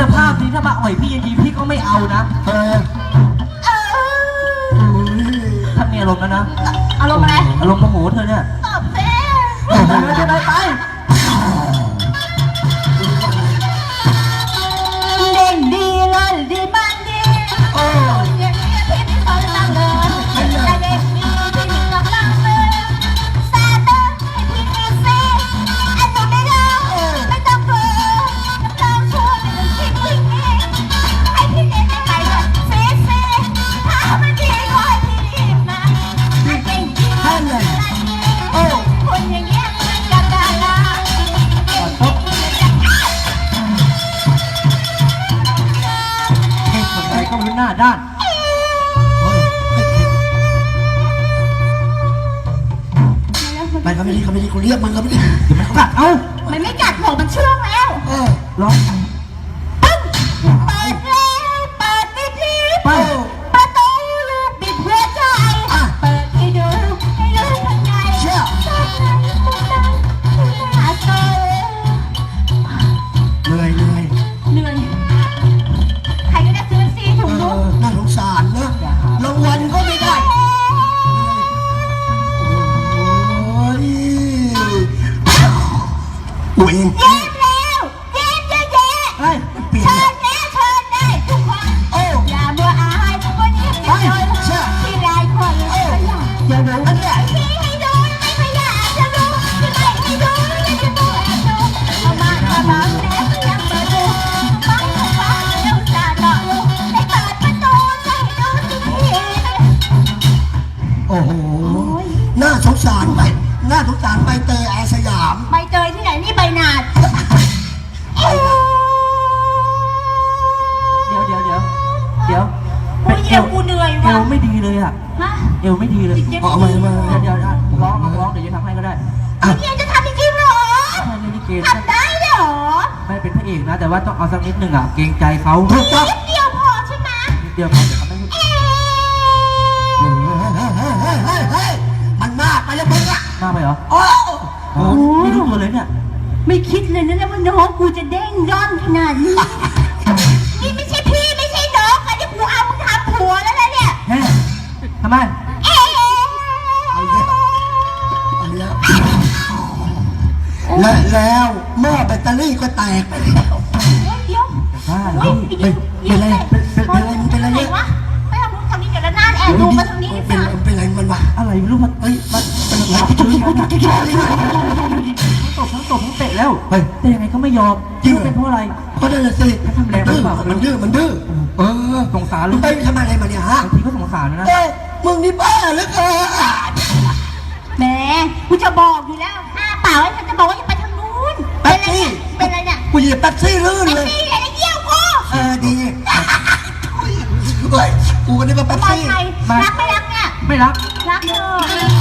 สภาพนี้ถ้ามาอ่อยพี่ยังยีพี่ก็ไม่เอานะเออถ้ามีอารมณ์แล้วนะ อารมณ์อะไร อารมณ์โมโหเธอเนี่ย ตอบเซ่ไปไป หน้าด้านเฮ้ยไปเขาไม่ได้เขาไม่ได้กูเรียกมันเขาไม่ได้เดี๋ยวมันกัดเอ้ามันไม่กัดบอกมันเชื่องแล้ว เออร้อง โอ้โห น่าสงสารไปน่าสงสารไปเตยอาสยาม ใบเตยที่ไหนนี่ใบหนาด เดี๋ยวเดี๋ยวเดี๋ยวเดี๋ยวกูเยี่ยกูเหนื่อยเอว่ะวไม่ดีเลยอะฮะเอวไม่ดีเลยเอามามา เดี๋ยวเดี๋ยวเดี๋ยวร้องร้องร้องเดี๋ยวจะทำให้ก็ได้อะเยี่ยจะทำจริงๆเหรอใช่เล่นลิเกทำได้เหรอไม่เป็นพระเอกนะ แต่ว่าต้องเอาสักนิดหนึ่งอะเกรงใจเขาถูกต้องนิดเดียวพอใช่ไหมนิดเดียวพอเดี๋ยว แล้วมึงอะหน้าไปเหรอโอ้โอ้ไม่รู้ตัวเลยเนี่ย ไม่คิดเลยนะว่าน้องกูจะเด้งย่อนขนาดนี้ นี่ไม่ใช่พี่ไม่ใช่น้องอันนี้กูเอามึงทำผัวแล้วนะเนี่ยแฮ่ทำไมเอ๊ะเอาเยอะเอาเยอะและแล้วหม้อแบตเตอรี่ก็แตกไปแล้วเดี๋ยวบ้าเหรอเฮ้ยพี่เฮ้ยเป็นไรเป็นเป็นอะไรมันเป็นอะไรไหนเนี่ยวะไม่ ตบทั้งตบทั้งเตะแล้ว เฮ้ย แต่ยังไงก็ไม่ยอมจริงเหรอ เป็นเพราะอะไร ก็นั่นแหละสิทำแรงหรือเปล่า มันดื้อมันดื้อเออสงสารมึลูงกไปทำอะไรมาเนี่ยฮะบางทีก็สงสารนะเอ้ยมึงนี่บ้าเหลือเกินแหมกูจะบอกอยู่แล้วอ้าเปล่าให้ฉันจะบอกว่าอย่าไปทางนู้นแป๊บซี่เป็นอะไรเนี่ยกูเหยียบแป๊บซี่ลื่นเป็นเลอะไรยเนี่ยไอ้เยี่ยวกูเออดีเฮ้ยกูก็นึกว่าแป๊บมอซี่ไซค์รักไม่รักเนี่ยไม่รักรักเธอเหนื่อยแล้ว